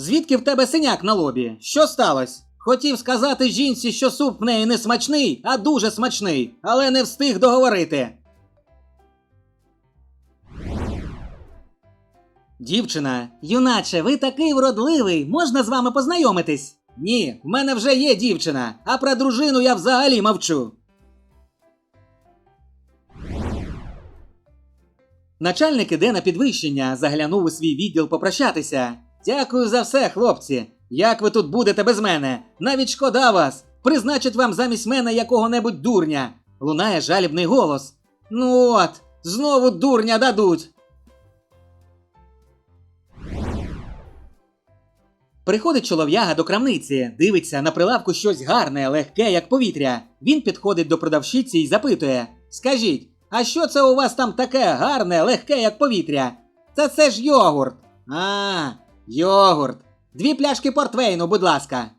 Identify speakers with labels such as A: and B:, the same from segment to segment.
A: Звідки в тебе синяк на лобі? Що сталося? Хотів сказати жінці, що суп в неї не смачний, а дуже смачний, але не встиг договорити. Дівчина, юначе, ви такий вродливий, можна з вами познайомитись? Ні, в мене вже є дівчина, а про дружину я взагалі мовчу. Начальник іде на підвищення, заглянув у свій відділ попрощатися. Дякую за все, хлопці. Як ви тут будете без мене? Навіть шкода вас. Призначить вам замість мене якого-небудь дурня. Лунає жалібний голос. Ну от, знову дурня дадуть. Приходить чолов'яга до крамниці, дивиться на прилавку щось гарне, легке, як повітря. Він підходить до продавщиці і запитує: Скажіть, а що це у вас там таке гарне, легке, як повітря? Та це ж йогурт. А, йогурт. Дві пляшки портвейну, будь ласка.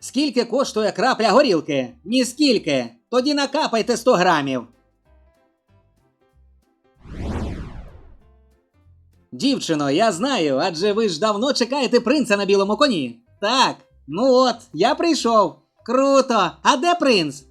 A: Скільки коштує крапля горілки? Ні скільки. Тоді накапайте 100 грамів. Дівчино, я знаю, адже ви ж давно чекаєте принца на білому коні. Так, ну от, я прийшов. Круто! А де принц?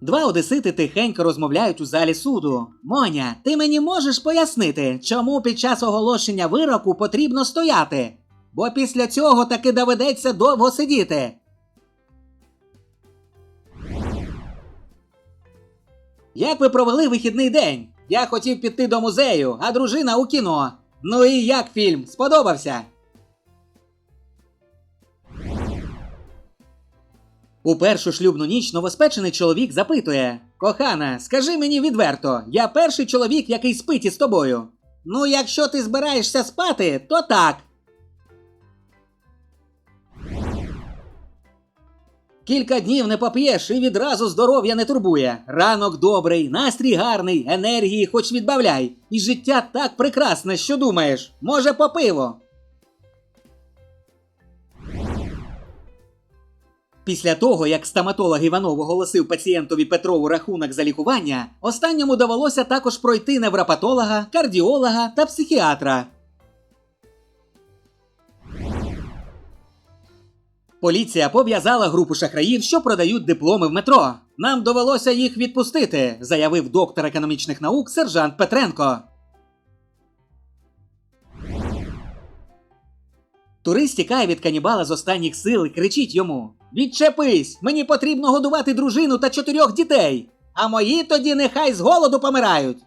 A: Два одесити тихенько розмовляють у залі суду. Моня, ти мені можеш пояснити, чому під час оголошення вироку потрібно стояти? Бо після цього таки доведеться довго сидіти. Як ви провели вихідний день? Я хотів піти до музею, а дружина у кіно. Ну і як фільм? Сподобався? У першу шлюбну ніч новоспечений чоловік запитує: Кохана, скажи мені відверто, я перший чоловік, який спить із тобою. Ну, якщо ти збираєшся спати, то так. Кілька днів не поп'єш і відразу здоров'я не турбує. Ранок добрий, настрій гарний, енергії хоч відбавляй. І життя так прекрасне, що думаєш. Може, по пиво. Після того, як стоматолог Іванов оголосив пацієнтові Петрову рахунок за лікування, останньому довелося також пройти невропатолога, кардіолога та психіатра. Поліція пов'язала групу шахраїв, що продають дипломи в метро. Нам довелося їх відпустити, заявив доктор економічних наук сержант Петренко. Турист тікає від канібала з останніх сил і кричить йому: Відчепись! Мені потрібно годувати дружину та чотирьох дітей. А мої тоді нехай з голоду помирають.